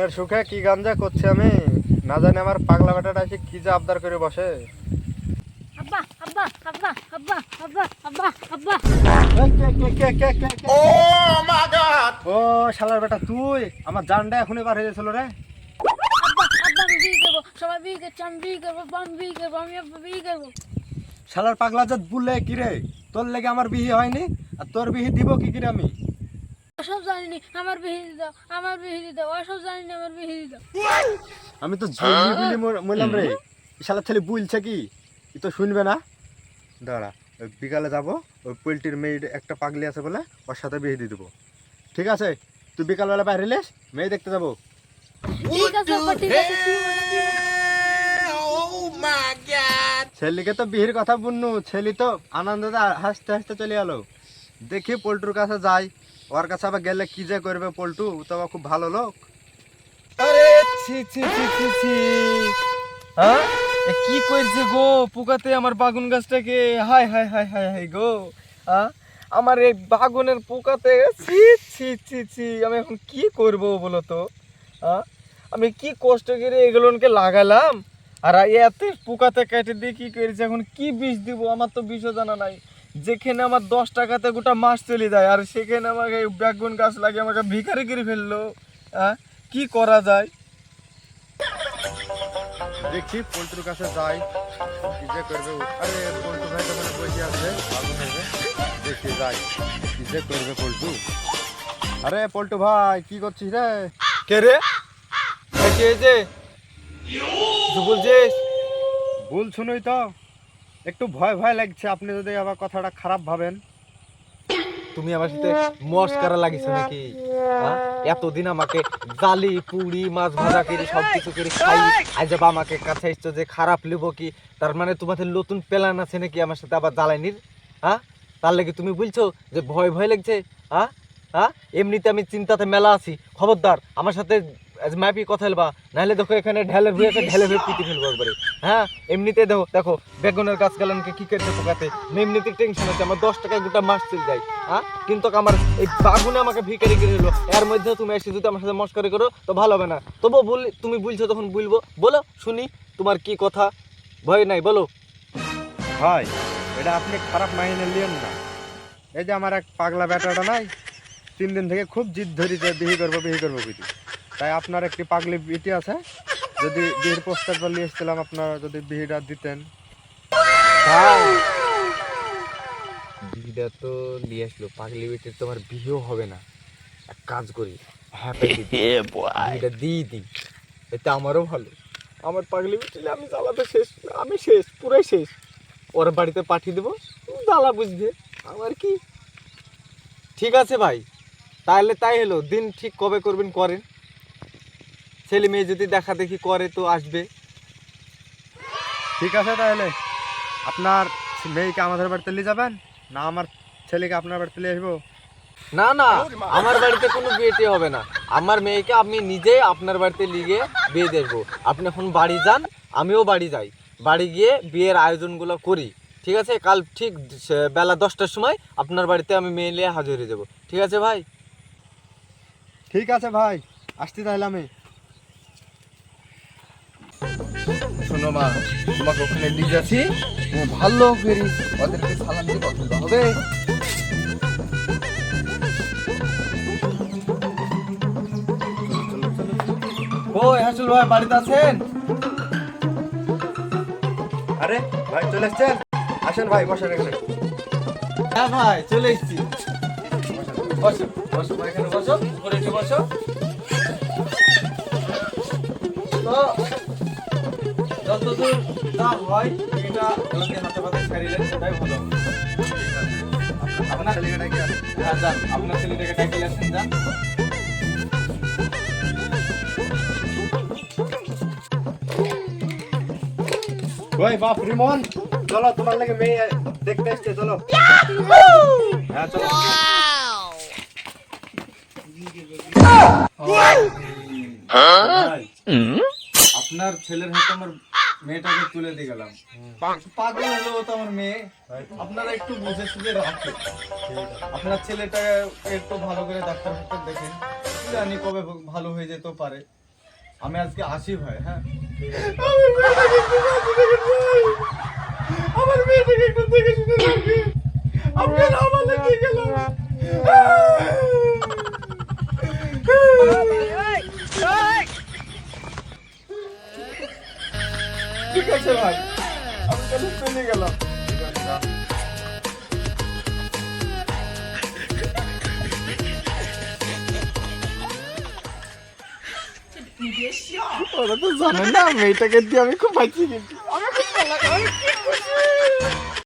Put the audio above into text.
মনের সুখে কি গাঞ্জা করছি আমি? না জানি আমার পাগলা বেটাটা এসে কি যে আবদার করে বসে? ও শালার বেটা তুই আমার জানটা এখনই বার হয়ে গেছিল রে। শালার পাগলা জাত বললে কি রে? তোর লেগে আমার বিয়ে হয়নি আর তোর বিয়ে দিব কি কিরে আমি? ওসব জানিনি আমার বিয়ে দাও আমার বিয়ে দাও ওসব জানিনি আমার বিয়ে দাও। আমি তো ঝুলি বুলি মরলাম রে। শালার ছেলে বলছে কি? ই তো শুনবে না। দাঁড়া ওই বিকালে যাব ওই পোলট্রির মেয়ে একটা পাগলি আছে বলে ওর সাথে বিয়ে দিয়ে দেবো। ঠিক আছে? তুই বিকালবেলা বাইরে এলিস মেয়ে দেখতে যাব? ছেলেকে তো বিহির কথা বুনু ছেলে তো আনন্দে হাসতে হাসতে চলে গেলো দেখি পল্টুর কাছে যাই। ওর কাছে আবার গেলে কি যে করবে পল্টু? তো খুব ভালো লোক। আরে ছি ছি ছি ছি ছি। হ্যাঁ? কি করছে গো পোকাতে আমার বাগুন গাছটাকে? হাই হাই হাই হাই হাই গো। হ্যাঁ? আমার এই বাগুনের পোকাতে ছি ছি ছি ছি। আমি এখন কি করব বলো তো? হ্যাঁ? আমি কি কষ্ট করে এগুলোকে লাগালাম? আর এত পোকাতে কেটে দিয়ে কি করেছে? এখন কি বিষ দিব? আমার তো বিষও জানা নাই। যেখানে আমার দশ টাকাতে গোটা মাস চলে যায় আর সেখানে আমাকে বেগুন গাছ লাগিয়ে আমাকে ভিখারি করে ফেলল। হ্যাঁ? কি করা যায়? দেখি পল্টুর কাছে যাই। কি যে করবে আরে পল্টু ভাই তো মানে বসে আছে। হবে দেখি যাই। কি যে করবে পল্টু? আরে পল্টু ভাই কি করছিস রে? কে রে? কে যে? বলছিস ভুল শুনুই তো। একটু ভয় ভয় লাগছে, আপনি যদি আবার কথাটা খারাপ ভাবেন। তুমি আমার সাথে মস্কারা লাগিস নাকি? এতদিন আমাকে জালি, পুরি, মাছ ভাজা করে সব কিছু করে খাই। আজ আবার আমাকে কাছে এসছো যে খারাপ লিবো কি? তার মানে তোমাদের নতুন প্ল্যান আছে নাকি আমার সাথে আবার জ্বালানির হ্যাঁ তার লাগে তুমি বলছো যে ভয় ভয় লাগছে হ্যাঁ হ্যাঁ এমনিতে আমি চিন্তাতে মেলা আছি। খবরদার, আমার সাথে ম্যাপি কথা বলবা, নাহলে দেখো এখানে ঢেলের হয়ে আছে, ঢেলে হয়ে পিটি ফেলব একবারে। হ্যাঁ এমনিতে দেখো দেখো, বেগুনের গাছ গালানকে কি করছে পোকাতে? এমনিতে টেনশন আছে, আমার দশ টাকায় গোটা মাস চলে যায় হ্যাঁ? কিন্তু আমার এই বাগুনে আমাকে ভিকারি করে দিল, এর মধ্যে তুমি এসে যদি আমার সাথে মস্কারি করো, তো ভালো হবে না। তবু বল, তুমি বলছো তখন বলব, বলো, শুনি, তোমার কি কথা? ভয় নাই, বলো। ভাই, এটা আপনি খারাপ মাইনে নিয়েন না। এই যে আমার এক পাগলা বেটাটা নাই, তিন দিন থেকে খুব জিদ ধরি যে বিহি করব বিহি করব বিধি তাই আপনার একটি পাগলি বিটি আছে। যদি বিয়ের প্রস্তাব নিয়ে এসেছিলাম আপনারা যদি বিহিটা দিতেন। বিহিটা তো নিয়ে আসলো। পাগলি বেটির তোমার বিয়েও হবে না। এক কাজ করি। হ্যাঁ বিহিটা দিয়ে দিই এতে আমারও ভালো। আমার পাগলি বেটিলে আমি জ্বালাতে শেষ আমি শেষ পুরাই শেষ। ওর বাড়িতে পাঠিয়ে দেবো। জ্বালা বুঝবে। আমার কি? ঠিক আছে ভাই। তাহলে তাই হলো। দিন ঠিক কবে করবেন করেন। ছেলে মেয়ে যদি দেখা দেখি করে তো আসবে। ঠিক আছে তাহলে। আপনার মেয়েকে আমাদের বাড়িতে নিয়ে যাবেন? না আমার ছেলেকে আপনার বাড়িতে নিয়ে আসব? না না আমার বাড়িতে কোনো বিয়েতে হবে না। আমার মেয়েকে আমি নিজে আপনার বাড়িতে লিগে বিয়ে দেখব আপনি এখন বাড়ি যান আমিও বাড়ি যাই। বাড়ি গিয়ে বিয়ের আয়োজনগুলো করি। ঠিক আছে? কাল ঠিক বেলা দশটার সময় আপনার বাড়িতে আমি মেয়ে নিয়ে হাজির হয়ে যাব। ঠিক আছে ভাই? ঠিক আছে ভাই আসছি তাহলে আমি। শোনো মা তোমাকে ওখানে নিয়ে যাচ্ছি ও ভালো করি ওদেরকে সালাম দিয়ে বলতে হবে? ও হাসুল ভাই বাড়িতে আছেন? আরে ভাই চলে এসছেন? আসেন ভাই বসেন এখানে। হ্যাঁ ভাই চলে এসেছি। বসো বসো ভাই এখানে বসো। উপরে এসে বসো। তো যতদূর যা হয় এটা ওনাকে হাতে পাতে সারিলেন সেটাই ভালো। আপনার ছেলেকে ডাকি হ্যাঁ যান আপনার ছেলেটাকে ডাকে আসেন যান। ওই বাপ রিমন চলো তোমার লাগে মেয়ে দেখতে এসছে চলো। হ্যাঁ চলো। আপনার ছেলের হাতে আমার মেয়েটাকে তুলে দিয়ে গেলাম। পাগল হলো তো আমার মেয়ে। আপনারা একটু বুঝে সুঝে রাখেন। আপনার ছেলেটা একটু ভালো করে ডাক্তার ফাক্তার দেখেন। জানি কবে ভালো হয়ে যেতে পারে। আমি আজকে আসি ভাই হ্যাঁ? ঠিক আছে ভাই। আমি তাহলে চলে গেলাম। ওরা তো জানে না মেয়েটাকে দিয়ে আমি খুব বাঁচিয়ে গেছি। আমি খুব ভালো